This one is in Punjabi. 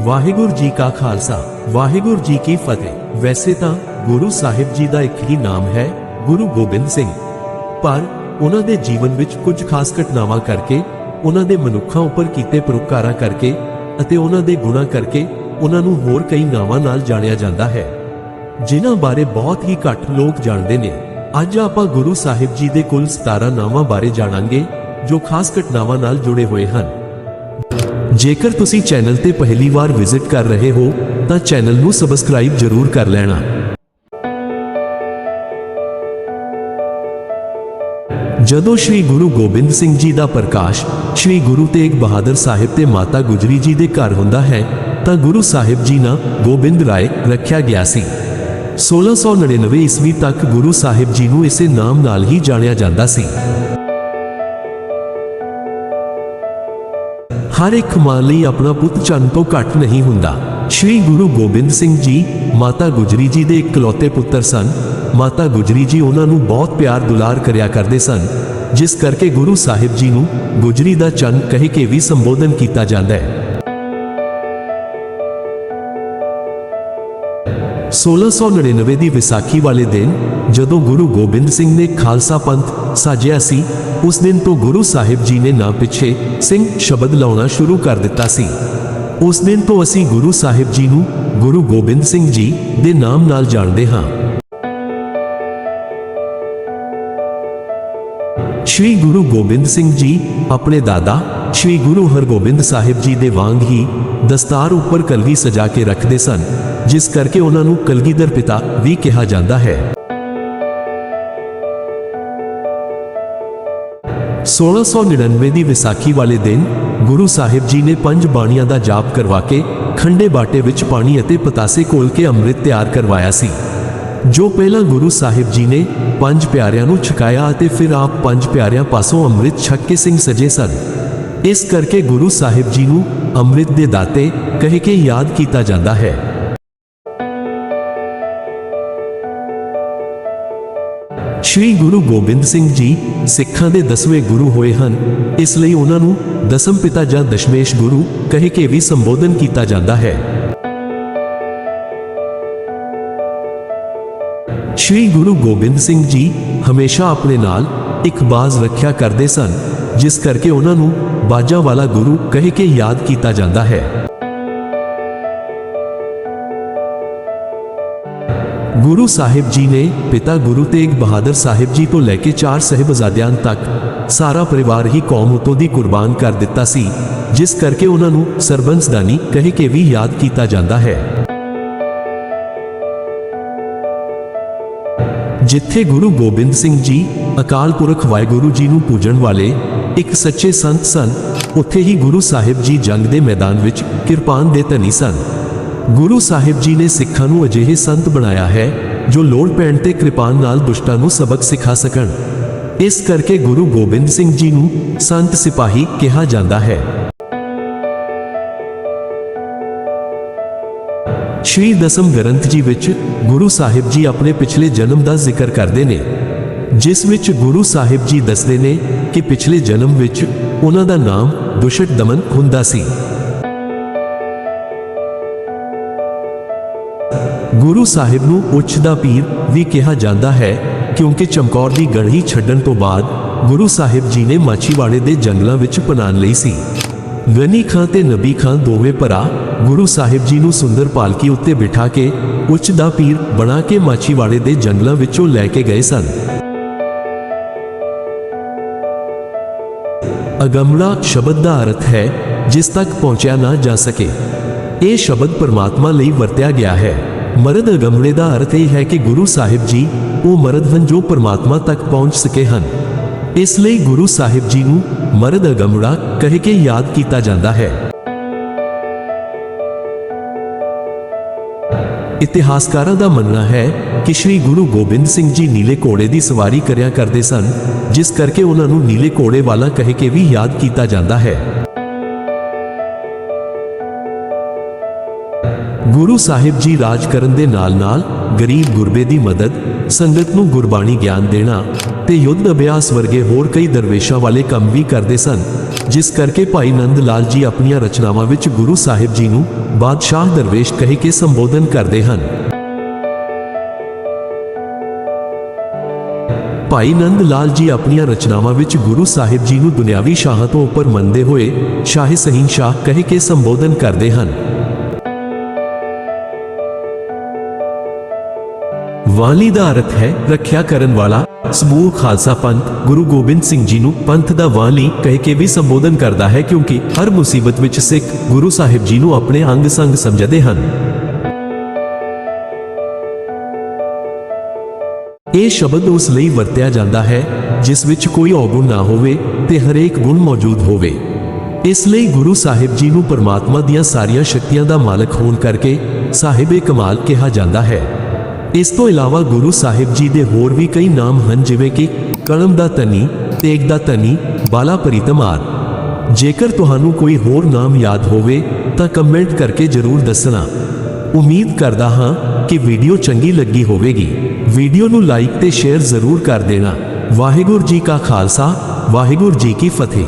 ਵਾਹਿਗੁਰੂ ਜੀ ਕਾ ਖਾਲਸਾ, ਵਾਹਿਗੁਰੂ ਜੀ ਕੀ ਫਤਿਹ। ਵੈਸੇ ਤਾਂ ਗੁਰੂ ਸਾਹਿਬ ਜੀ ਦਾ ਇੱਕ ਹੀ ਨਾਮ ਹੈ, ਗੁਰੂ ਗੋਬਿੰਦ ਸਿੰਘ। ਪਰ ਉਹਨਾਂ ਦੇ ਜੀਵਨ ਵਿੱਚ ਕੁਝ ਖਾਸ ਘਟਨਾਵਾਂ ਕਰਕੇ, ਉਹਨਾਂ ਦੇ ਮਨੁੱਖਾਂ ਉੱਪਰ ਕੀਤੇ ਪਰਉਪਕਾਰਾਂ ਕਰਕੇ ਅਤੇ ਉਹਨਾਂ ਦੇ ਗੁਣਾਂ ਕਰਕੇ ਉਹਨਾਂ ਨੂੰ ਹੋਰ ਕਈ ਨਾਵਾਂ ਨਾਲ ਜਾਣਿਆ ਜਾਂਦਾ ਹੈ। ਜਿਨ੍ਹਾਂ ਬਾਰੇ ਬਹੁਤ ਹੀ ਘੱਟ ਲੋਕ ਜਾਣਦੇ ਨੇ। ਅੱਜ ਆਪਾਂ ਗੁਰੂ ਸਾਹਿਬ ਜੀ ਦੇ ਕੁੱਲ 17 ਨਾਵਾਂ ਬਾਰੇ ਜਾਣਾਂਗੇ, ਜੋ ਖਾਸ ਘਟਨਾਵਾਂ ਨਾਲ ਜੁੜੇ ਹੋਏ ਹਨ। ਜੇਕਰ ਤੁਸੀਂ ਚੈਨਲ ਤੇ ਪਹਿਲੀ ਵਾਰ ਵਿਜ਼ਿਟ ਕਰ ਰਹੇ ਹੋ, ਤਾਂ ਚੈਨਲ ਨੂੰ ਸਬਸਕ੍ਰਾਈਬ ਜ਼ਰੂਰ ਕਰ ਲੈਣਾ। ਜਦੋਂ ਸ਼੍ਰੀ ਗੁਰੂ ਗੋਬਿੰਦ ਸਿੰਘ ਜੀ ਦਾ ਪ੍ਰਕਾਸ਼ ਸ਼੍ਰੀ ਗੁਰੂ ਤੇਗ ਬਹਾਦਰ ਸਾਹਿਬ ਤੇ ਮਾਤਾ ਗੁਜਰੀ ਜੀ ਦੇ ਘਰ ਹੁੰਦਾ ਹੈ, ਤਾਂ ਗੁਰੂ ਸਾਹਿਬ ਜੀ ਨਾਲ ਗੋਬਿੰਦ ਰਾਏ ਰੱਖਿਆ ਗਿਆ ਸੀ। 1699 ਈਸਵੀ ਤੱਕ ਗੁਰੂ ਸਾਹਿਬ ਜੀ ਨੂੰ ਇਸੇ ਨਾਮ ਨਾਲ ਹੀ ਜਾਣਿਆ ਜਾਂਦਾ ਸੀ। ਹਰ ਇੱਕ ਮਾਂ ਲਈ ਆਪਣਾ ਪੁੱਤ ਚੰਨ ਤੋਂ ਘੱਟ ਨਹੀਂ ਹੁੰਦਾ। ਸ਼੍ਰੀ ਗੁਰੂ ਗੋਬਿੰਦ ਸਿੰਘ ਜੀ, ਮਾਤਾ ਗੁਜਰੀ ਜੀ ਦੇ ਇਕਲੌਤੇ ਪੁੱਤਰ ਸਨ। ਮਾਤਾ ਗੁਜਰੀ ਜੀ ਉਹਨਾਂ ਨੂੰ ਬਹੁਤ ਪਿਆਰ ਦੁਲਾਰ ਕਰਿਆ ਕਰਦੇ ਸਨ, ਜਿਸ ਕਰਕੇ ਗੁਰੂ ਸਾਹਿਬ ਜੀ ਨੂੰ ਗੁਜਰੀ ਦਾ ਚੰਨ ਕਹਿ ਕੇ ਵੀ ਸੰਬੋਧਨ ਕੀਤਾ ਜਾਂਦਾ ਹੈ। 1699 ਦੀ ਵਿਸਾਖੀ ਵਾਲੇ ਦਿਨ, ਜਦੋਂ ਗੁਰੂ ਗੋਬਿੰਦ ਸਿੰਘ ਨੇ ਖਾਲਸਾ ਪੰਥ ਸਾਜਿਆ ਸੀ, ਉਸ ਦਿਨ ਤੋਂ ਗੁਰੂ ਸਾਹਿਬ ਜੀ ਨੇ ਨਾਂ ਪਿੱਛੇ ਸਿੰਘ ਸ਼ਬਦ ਲਾਉਣਾ ਸ਼ੁਰੂ ਕਰ ਦਿੱਤਾ ਸੀ। ਉਸ ਦਿਨ ਤੋਂ ਅਸੀਂ ਗੁਰੂ ਸਾਹਿਬ ਜੀ ਨੂੰ ਗੁਰੂ ਗੋਬਿੰਦ ਸਿੰਘ ਜੀ ਦੇ ਨਾਮ ਨਾਲ ਜਾਣਦੇ ਹਾਂ। ਸ਼੍ਰੀ ਗੁਰੂ ਗੋਬਿੰਦ ਸਿੰਘ ਜੀ, ਆਪਣੇ ਦਾਦਾ, ਸ਼੍ਰੀ ਗੁਰੂ ਹਰਗੋਬਿੰਦ ਸਾਹਿਬ ਜੀ ਦੇ ਵਾਂਗ ਹੀ ਦਸਤਾਰ ਉੱਪਰ ਕਲਗੀ ਸਜਾ ਕੇ ਰੱਖਦੇ ਸਨ, ਜਿਸ ਕਰਕੇ ਉਹਨਾਂ ਨੂੰ ਕਲਗੀਧਰ ਪਿਤਾ ਵੀ ਕਿਹਾ ਜਾਂਦਾ ਹੈ। 1699 ਦੀ ਵਿਸਾਖੀ ਵਾਲੇ ਦਿਨ, ਗੁਰੂ ਸਾਹਿਬ ਜੀ ਨੇ ਪੰਜ ਬਾਣੀਆਂ ਦਾ ਜਾਪ ਕਰਵਾ ਕੇ ਖੰਡੇ ਬਾਟੇ ਵਿੱਚ ਪਾਣੀ ਅਤੇ ਪਤਾਸੇ ਘੋਲ ਕੇ ਅੰਮ੍ਰਿਤ ਤਿਆਰ ਕਰਵਾਇਆ ਸੀ। ਜੋ ਪਹਿਲਾਂ ਗੁਰੂ ਸਾਹਿਬ ਜੀ ਨੇ ਪੰਜ ਪਿਆਰਿਆਂ ਨੂੰ ਛਕਾਇਆ ਅਤੇ ਫਿਰ ਆਪ ਪੰਜ ਪਿਆਰਿਆਂ ਪਾਸੋਂ ਅੰਮ੍ਰਿਤ ਛਕ ਕੇ ਸਿੰਘ ਸਜੇ ਸਨ। ਇਸ ਕਰਕੇ ਗੁਰੂ ਸਾਹਿਬ ਜੀ ਨੂੰ ਅੰਮ੍ਰਿਤ ਦੇ ਦਾਤੇ ਕਹਿ ਕੇ ਯਾਦ ਕੀਤਾ ਜਾਂਦਾ ਹੈ। ਸ਼੍ਰੀ ਗੁਰੂ ਗੋਬਿੰਦ ਸਿੰਘ ਜੀ ਸਿੱਖਾਂ ਦੇ ਦਸਵੇਂ ਗੁਰੂ ਹੋਏ ਹਨ। ਇਸ ਲਈ ਉਹਨਾਂ ਨੂੰ ਦਸਮ ਪਿਤਾ ਜਾਂ ਦਸ਼ਮੇਸ਼ ਗੁਰੂ ਕਹਿ ਕੇ ਵੀ ਸੰਬੋਧਨ ਕੀਤਾ ਜਾਂਦਾ ਹੈ। ਸ਼੍ਰੀ ਗੁਰੂ ਗੋਬਿੰਦ ਸਿੰਘ ਜੀ ਹਮੇਸ਼ਾ ਆਪਣੇ ਨਾਲ ਇੱਕ ਬਾਜ਼ ਰੱਖਿਆ ਕਰਦੇ ਸਨ, ਜਿਸ ਕਰਕੇ ਉਹਨਾਂ ਨੂੰ ਬਾਜਾਂ ਵਾਲਾ ਗੁਰੂ ਕਹਿ ਕੇ ਯਾਦ ਕੀਤਾ ਜਾਂਦਾ ਹੈ। ਗੁਰੂ ਸਾਹਿਬ ਜੀ ਨੇ ਪਿਤਾ ਗੁਰੂ ਤੇਗ ਬਹਾਦਰ ਸਾਹਿਬ ਜੀ ਤੋਂ ਲੈ ਕੇ ਚਾਰ ਸਹਿਬਜ਼ਾਦਿਆਂ ਤੱਕ ਸਾਰਾ ਪਰਿਵਾਰ ਹੀ ਕੌਮ ਉਤੋਂ ਦੀ ਕੁਰਬਾਨ ਕਰ ਦਿੱਤਾ ਸੀ, ਜਿਸ ਕਰਕੇ ਉਹਨਾਂ ਨੂੰ ਸਰਬੰਸਦਾਨੀ ਕਹਿ ਕੇ ਵੀ ਯਾਦ ਕੀਤਾ ਜਾਂਦਾ ਹੈ। ਜਿੱਥੇ ਗੁਰੂ ਗੋਬਿੰਦ ਸਿੰਘ ਜੀ ਅਕਾਲ ਪੁਰਖ ਵਾਹਿਗੁਰੂ ਜੀ ਨੂੰ ਪੂਜਣ ਵਾਲੇ ਇੱਕ ਸੱਚੇ ਸੰਤ ਸਨ, ਉੱਥੇ ਹੀ ਗੁਰੂ ਸਾਹਿਬ ਜੀ ਜੰਗ ਦੇ ਮੈਦਾਨ ਵਿੱਚ ਕਿਰਪਾਨ ਦੇ ਧਨੀ ਸਨ। ਗੁਰੂ ਸਾਹਿਬ ਜੀ ਨੇ ਸਿੱਖਾਂ ਨੂੰ ਅਜਿਹੇ ਸੰਤ ਬਣਾਇਆ ਹੈ, ਜੋ ਲੋੜ ਪੈਣ ਤੇ ਕਿਰਪਾਨ ਨਾਲ ਦੁਸ਼ਟਾਂ ਨੂੰ ਸਬਕ ਸਿਖਾ ਸਕਣ। ਇਸ ਕਰਕੇ ਗੁਰੂ ਗੋਬਿੰਦ ਸਿੰਘ ਜੀ ਨੂੰ ਸੰਤ ਸਿਪਾਹੀ ਕਿਹਾ ਜਾਂਦਾ ਹੈ। ਸ਼੍ਰੀ ਦਸਮ ਗ੍ਰੰਥ ਜੀ ਵਿੱਚ ਗੁਰੂ ਸਾਹਿਬ ਜੀ ਆਪਣੇ ਪਿਛਲੇ ਜਨਮ ਦਾ ਜ਼ਿਕਰ ਕਰਦੇ ਨੇ, ਜਿਸ ਵਿੱਚ ਗੁਰੂ ਸਾਹਿਬ ਜੀ ਦੱਸਦੇ ਨੇ ਕਿ ਪਿਛਲੇ ਜਨਮ ਵਿੱਚ ਉਹਨਾਂ ਦਾ ਨਾਮ ਦੁਸ਼ਟ ਦਮਨ ਹੁੰਦਾ ਸੀ। ਗੁਰੂ ਸਾਹਿਬ ਨੂੰ ਉੱਚ ਦਾ ਪੀਰ ਵੀ ਕਿਹਾ ਜਾਂਦਾ ਹੈ, ਕਿਉਂਕਿ ਚਮਕੌਰ ਦੀ ਗੜ੍ਹੀ ਛੱਡਣ ਤੋਂ ਬਾਅਦ ਗੁਰੂ ਸਾਹਿਬ ਜੀ ਨੇ ਮਾਛੀਵਾੜੇ ਦੇ ਜੰਗਲਾਂ ਵਿੱਚ ਪਨਾਨ ਲਈ ਸੀ। ਗਨੀ ਖਾਂ ਤੇ ਨਬੀ ਖਾਂ ਦੋਵੇਂ ਭਰਾ ਗੁਰੂ ਸਾਹਿਬ ਜੀ ਨੂੰ ਸੁੰਦਰ ਪਾਲਕੀ ਉੱਤੇ ਬਿਠਾ ਕੇ ਉੱਚ ਦਾ ਪੀਰ ਬਣਾ ਕੇ ਮਾਛੀਵਾੜੇ ਦੇ ਜੰਗਲਾਂ ਵਿੱਚੋਂ ਲੈ ਕੇ ਗਏ ਸਨ। ਅਗਮਲਾ ਸ਼ਬਦ ਦਾ ਅਰਥ ਹੈ, ਜਿਸ ਤੱਕ ਪਹੁੰਚਿਆ ਨਾ ਜਾ ਸਕੇ। ਇਹ ਸ਼ਬਦ ਪਰਮਾਤਮਾ ਲਈ ਵਰਤਿਆ ਗਿਆ ਹੈ। ਮਰਦ ਅਗਮਲੇ ਦਾ ਅਰਥ ਇਹ ਹੈ ਕਿ ਗੁਰੂ ਸਾਹਿਬ ਜੀ ਉਹ ਮਰਦ ਹਨ ਜੋ ਪਰਮਾਤਮਾ ਤੱਕ ਪਹੁੰਚ ਸਕੇ ਹਨ। ਇਸ ਲਈ ਗੁਰੂ ਸਾਹਿਬ ਜੀ ਨੂੰ ਮਰਦ ਅਗਮੜਾ ਕਹਿ ਕੇ ਯਾਦ ਕੀਤਾ ਜਾਂਦਾ ਹੈ। ਇਤਿਹਾਸਕਾਰਾਂ ਦਾ ਮੰਨਣਾ ਹੈ ਕਿ ਸ੍ਰੀ ਗੁਰੂ ਗੋਬਿੰਦ ਸਿੰਘ ਜੀ ਨੀਲੇ ਘੋੜੇ ਦੀ ਸਵਾਰੀ ਕਰਿਆ ਕਰਦੇ ਸਨ, ਜਿਸ ਕਰਕੇ ਉਹਨਾਂ ਨੂੰ ਨੀਲੇ ਘੋੜੇ ਵਾਲਾ ਕਹਿ ਕੇ ਵੀ ਯਾਦ ਕੀਤਾ ਜਾਂਦਾ ਹੈ। ਗੁਰੂ ਸਾਹਿਬ ਜੀ ਰਾਜ ਕਰਨ ਦੇ ਨਾਲ-ਨਾਲ ਗਰੀਬ ਗੁਰਬੇ ਦੀ ਮਦਦ, ਸੰਗਤ ਨੂੰ ਗੁਰਬਾਣੀ ਗਿਆਨ ਦੇਣਾ ਤੇ ਯੁੱਧ ਅਭਿਆਸ ਵਰਗੇ ਹੋਰ ਕਈ ਦਰਵੇਸ਼ਾਂ ਵਾਲੇ ਕੰਮ ਵੀ ਕਰਦੇ ਸਨ, ਜਿਸ ਕਰਕੇ ਭਾਈ ਨੰਦ ਲਾਲ ਜੀ ਆਪਣੀਆਂ ਰਚਨਾਵਾਂ ਵਿੱਚ ਗੁਰੂ ਸਾਹਿਬ ਜੀ ਨੂੰ ਬਾਦਸ਼ਾਹ ਦਰਵੇਸ਼ ਕਹਿ ਕੇ ਸੰਬੋਧਨ ਕਰਦੇ ਹਨ। ਭਾਈ ਨੰਦ ਲਾਲ ਜੀ ਆਪਣੀਆਂ ਰਚਨਾਵਾਂ ਵਿੱਚ ਗੁਰੂ ਸਾਹਿਬ ਜੀ ਨੂੰ ਦੁਨਿਆਵੀ ਸ਼ਾਹਤੋਂ ਉੱਪਰ ਮੰਨਦੇ ਹੋਏ ਸ਼ਾਹੀ ਸਹੀਨ ਸ਼ਾਹ ਕਹਿ ਕੇ ਸੰਬੋਧਨ ਕਰਦੇ ਹਨ। ਵਾਲੀ ਦਾ ਅਰਥ ਹੈ ਰੱਖਿਆ ਕਰਨ ਵਾਲਾ। ਸਮੂਹ ਖਾਲਸਾ ਪੰਥ ਗੁਰੂ ਗੋਬਿੰਦ ਸਿੰਘ ਜੀ ਨੂੰ ਪੰਥ ਦਾ ਵਾਲੀ ਕਹਿ ਕੇ ਵੀ ਸੰਬੋਧਨ ਕਰਦਾ ਹੈ ਕਿਉਂਕਿ ਹਰ ਮੁਸੀਬਤ ਵਿੱਚ ਸਿੱਖ ਗੁਰੂ ਸਾਹਿਬ ਜੀ ਨੂੰ ਆਪਣੇ ਅੰਗ ਸੰਗ ਸਮਝਦੇ ਹਨ। ਇਹ ਸ਼ਬਦ ਉਸ ਲਈ ਵਰਤਿਆ ਜਾਂਦਾ ਹੈ ਜਿਸ ਵਿੱਚ ਕੋਈ ਔਗੁਣ ਨਾ ਹੋਵੇ ਤੇ ਹਰੇਕ ਗੁਣ ਮੌਜੂਦ ਹੋਵੇ। ਇਸ ਲਈ ਗੁਰੂ ਸਾਹਿਬ ਜੀ ਨੂੰ ਪਰਮਾਤਮਾ ਦੀਆਂ ਸਾਰੀਆਂ ਸ਼ਕਤੀਆਂ ਦਾ ਮਾਲਕ ਹੋਣ ਕਰਕੇ ਸਾਹਿਬੇ ਕਮਾਲ ਕਿਹਾ ਜਾਂਦਾ ਹੈ। ਇਸ ਤੋਂ ਇਲਾਵਾ ਗੁਰੂ ਸਾਹਿਬ ਜੀ ਦੇ ਹੋਰ ਵੀ ਕਈ ਨਾਮ ਹਨ, ਜਿਵੇਂ ਕਿ ਕਲਮ ਦਾ ਤਨੀ ਤੇਗ ਦਾ ਤਨੀ ਬਾਲਾ ਪ੍ਰੀਤਮਾਰ ਜੇਕਰ ਤੁਹਾਨੂੰ ਕੋਈ ਹੋਰ ਨਾਮ ਯਾਦ ਹੋਵੇ, ਤਾਂ ਕਮੈਂਟ ਕਰਕੇ ਜਰੂਰ ਦੱਸਣਾ। ਉਮੀਦ ਕਰਦਾ ਹਾਂ ਕਿ ਵੀਡੀਓ ਚੰਗੀ ਲੱਗੀ ਹੋਵੇਗੀ। ਵੀਡੀਓ ਨੂੰ ਲਾਈਕ ਤੇ ਸ਼ੇਅਰ ਜ਼ਰੂਰ ਕਰ ਦੇਣਾ। ਵਾਹਿਗੁਰੂ ਜੀ ਕਾ ਖਾਲਸਾ, ਵਾਹਿਗੁਰੂ ਜੀ ਕੀ ਫਤਿਹ।